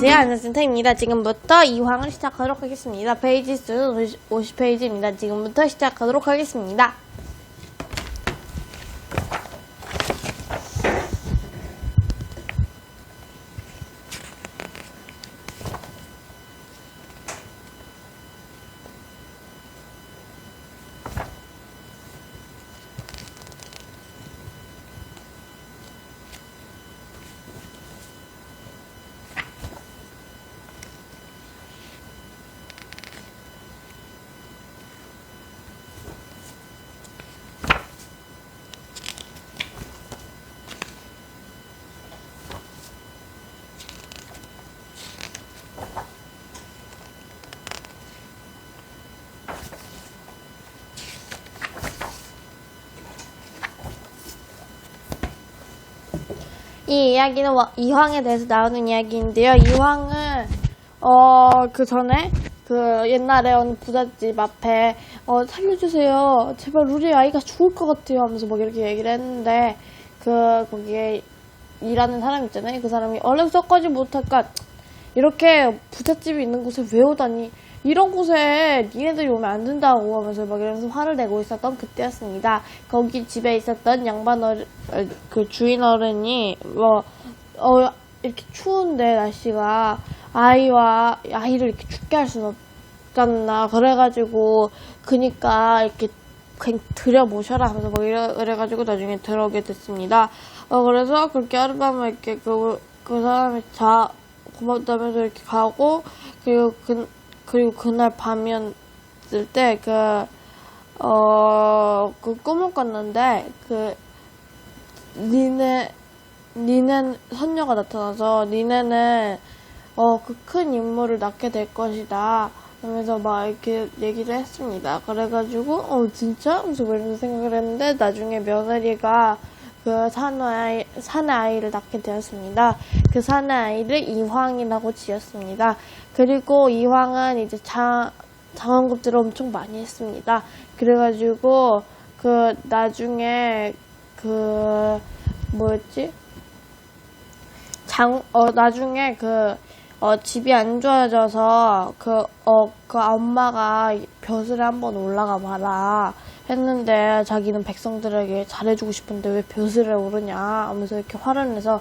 안녕하세요. 안녕센터입니다. 지금부터 이황을 시작하도록 하겠습니다. 페이지 수는 50페이지입니다. 지금부터 시작하도록 하겠습니다. 이 이야기는 와- 이황에 대해서 나오는 이야기인데요. 이황은 어 그 전에 그 옛날에 어느 부잣집 앞에 어 살려주세요. 제발 우리 아이가 죽을 것 같아요. 하면서 막 이렇게 얘기를 했는데 그 거기에 일하는 사람 있잖아요. 그 사람이 얼른 썩까지 못할까 이렇게 부잣집이 있는 곳에 왜 오다니 이런 곳에 니네들이 오면 안 된다고 하면서 막 이러면서 화를 내고 있었던 그때였습니다. 거기 집에 있었던 양반 어른, 어, 그 주인 어른이 뭐, 어, 이렇게 추운데 날씨가 아이와 아이를 이렇게 죽게 할 수는 없잖나. 그래가지고, 그니까 이렇게 그냥 들여 모셔라 하면서 뭐 이래, 그래가지고 나중에 들어오게 됐습니다. 어, 그래서 그렇게 하룻밤을 이렇게 그, 그 사람이 자, 고맙다면서 이렇게 가고, 그리고 그, 그리고 그날 밤이었을 때, 그, 어, 그 꿈을 꿨는데, 그, 니네, 니네 선녀가 나타나서, 니네는, 어, 그 큰 인물을 낳게 될 것이다. 하면서 막 이렇게 얘기를 했습니다. 그래가지고, 어, 진짜? 하면서 뭐 이런 생각을 했는데, 나중에 며느리가 그 산의 아이를 낳게 되었습니다. 그 아이를 이황이라고 지었습니다. 그리고 이황은 이제 장, 장원급제를 엄청 많이 했습니다. 그래가지고, 그, 나중에, 그, 뭐였지? 장, 어, 나중에 그, 어, 집이 안 좋아져서, 그, 어, 그 엄마가 벼슬에 한번 올라가 봐라. 했는데, 자기는 백성들에게 잘해주고 싶은데 왜 벼슬에 오르냐. 하면서 이렇게 화를 내서,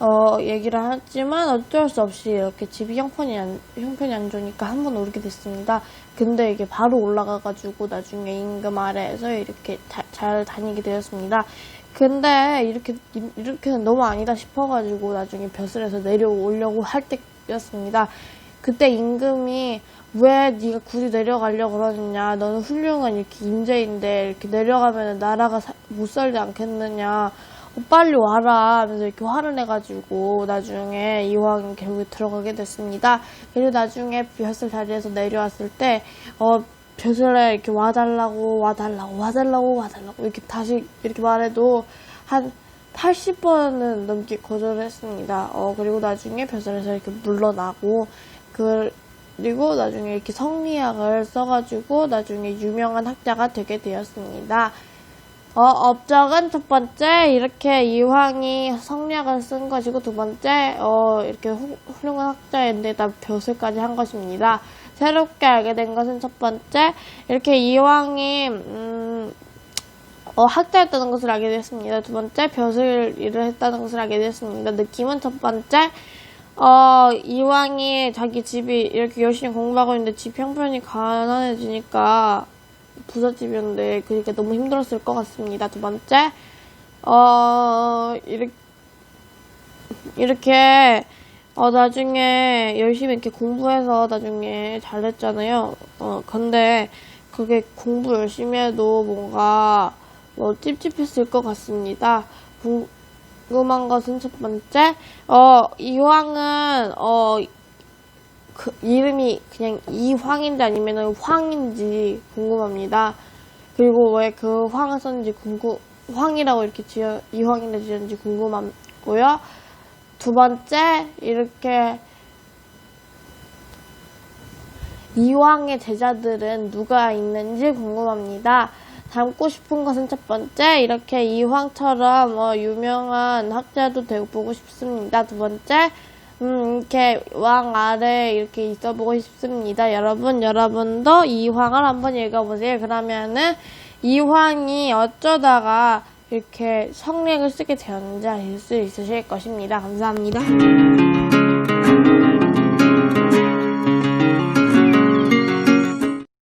어, 얘기를 했지만 어쩔 수 없이 이렇게 집이 형편이 안, 형편이 안 좋으니까 한 번 오르게 됐습니다. 근데 이게 바로 올라가가지고 나중에 임금 아래에서 이렇게 다- 잘 다니게 되었습니다. 근데 이렇게, 이렇게는 너무 아니다 싶어가지고 나중에 벼슬에서 내려오려고 할 때였습니다. 그때 임금이 왜 네가 굳이 내려가려고 그러느냐. 너는 훌륭한 이렇게 임재인데 이렇게 내려가면 나라가 사- 못 살지 않겠느냐. 어, 빨리 와라 하면서 이렇게 화를 내가지고 나중에 이황은 결국에 들어가게 됐습니다. 그리고 나중에 벼슬 자리에서 내려왔을 때 어, 벼슬에 이렇게 와달라고 와달라고 와달라고 와달라고 이렇게 다시 이렇게 말해도 한 80번은 넘게 거절을 했습니다. 어, 그리고 나중에 벼슬에서 이렇게 물러나고 그 그리고 나중에 이렇게 성리학을 써가지고 나중에 유명한 학자가 되게 되었습니다. 어, 업적은 첫 번째, 이렇게 이황이 성리학을 쓴 것이고, 두 번째, 어, 이렇게 후- 훌륭한 학자인데다 벼슬까지 한 것입니다. 새롭게 알게 된 것은 첫 번째, 이렇게 이황이, 음, 어, 학자였다는 것을 알게 됐습니다. 두 번째, 벼슬 일을 했다는 것을 알게 됐습니다. 느낌은 첫 번째, 어, 이왕이 자기 집이 이렇게 열심히 공부하고 있는데 집 형편이 가난해지니까 부잣집이었는데 그러니까 너무 힘들었을 것 같습니다. 두 번째, 어, 이렇게, 이렇게, 어, 나중에 열심히 이렇게 공부해서 나중에 잘했잖아요. 어, 근데 그게 공부 열심히 해도 뭔가 뭐 찝찝했을 것 같습니다. 궁- 궁금한 것은 첫 번째, 어, 이황은, 어, 그 이름이 그냥 이황인지 아니면 황인지 궁금합니다. 그리고 왜 그 황을 썼는지 궁금, 황이라고 이렇게 지어, 이황이라고 지었는지 궁금하고요. 두 번째, 이렇게, 이황의 제자들은 누가 있는지 궁금합니다. 닮고 싶은 것은 첫 번째, 이렇게 이황처럼 어, 유명한 학자도 되고 보고 싶습니다. 두 번째, 음, 이렇게 왕 아래 이렇게 있어 보고 싶습니다. 여러분, 여러분도 이황을 한번 읽어보세요. 그러면은 이황이 어쩌다가 이렇게 성렉을 쓰게 되었는지 알 수 있으실 것입니다. 감사합니다.